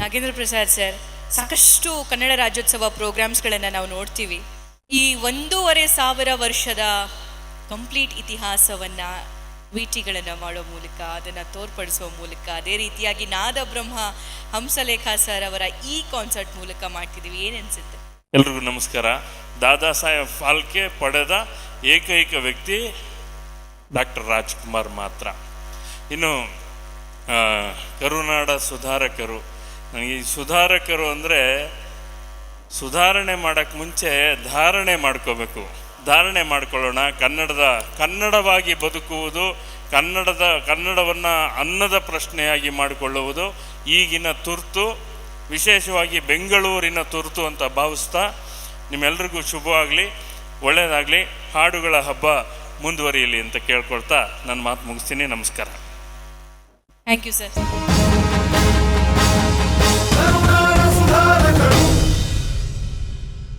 Nagendra Prasad sir, ಸಾಕಷ್ಟು ಕನ್ನಡ ರಾಜ್ಯೋತ್ಸವ ಪ್ರೋಗ್ರಾಮ್ಸ್ಗಳನ್ನು ನಾವು ನೋಡ್ತೀವಿ. ಈ ಒಂದೂವರೆ ಸಾವಿರ ವರ್ಷದ ಕಂಪ್ಲೀಟ್ ಇತಿಹಾಸವನ್ನ ವಿಟಿಗಳನ್ನು ಮಾಡೋ ಮೂಲಕ, ಅದನ್ನು ತೋರ್ಪಡಿಸೋ ಮೂಲಕ, ಅದೇ ರೀತಿಯಾಗಿ ನಾದ ಬ್ರಹ್ಮ ಹಂಸಲೇಖಾ ಸರ್ ಅವರ ಈ ಕಾನ್ಸರ್ಟ್ ಮೂಲಕ ಮಾಡ್ತಿದ್ದೀವಿ ಏನು ಅನ್ಸುತ್ತೆ? ಎಲ್ರಿಗೂ ನಮಸ್ಕಾರ. ದಾದಾ ಸಾಹೇಬ್ ಫಾಲ್ಕೆ ಪಡೆದ ಏಕೈಕ ವ್ಯಕ್ತಿ ಡಾಕ್ಟರ್ ರಾಜ್ಕುಮಾರ್ ಮಾತ್ರ. ಇನ್ನು ಕರುನಾಡ ಸುಧಾರಕರು. ನನಗೆ ಈ ಸುಧಾರಕರು ಅಂದರೆ ಸುಧಾರಣೆ ಮಾಡೋಕ್ಕೆ ಮುಂಚೆ ಧಾರಣೆ ಮಾಡ್ಕೋಬೇಕು. ಧಾರಣೆ ಮಾಡ್ಕೊಳ್ಳೋಣ. ಕನ್ನಡದ, ಕನ್ನಡವಾಗಿ ಬದುಕುವುದು, ಕನ್ನಡದ, ಕನ್ನಡವನ್ನು ಅನ್ನದ ಪ್ರಶ್ನೆಯಾಗಿ ಮಾಡಿಕೊಳ್ಳುವುದು ಈಗಿನ ತುರ್ತು ವಿಶೇಷವಾಗಿ ಬೆಂಗಳೂರಿನ ತುರ್ತು ಅಂತ ಭಾವಿಸ್ತಾ ನಿಮ್ಮೆಲ್ರಿಗೂ ಶುಭವಾಗಲಿ ಒಳ್ಳೆಯದಾಗಲಿ ಹಾಡುಗಳ ಹಬ್ಬ ಮುಂದುವರಿಯಲಿ ಅಂತ ಕೇಳ್ಕೊಳ್ತಾ ನನ್ನ ಮಾತು ಮುಗಿಸ್ತೀನಿ. ನಮಸ್ಕಾರ. Thank you sir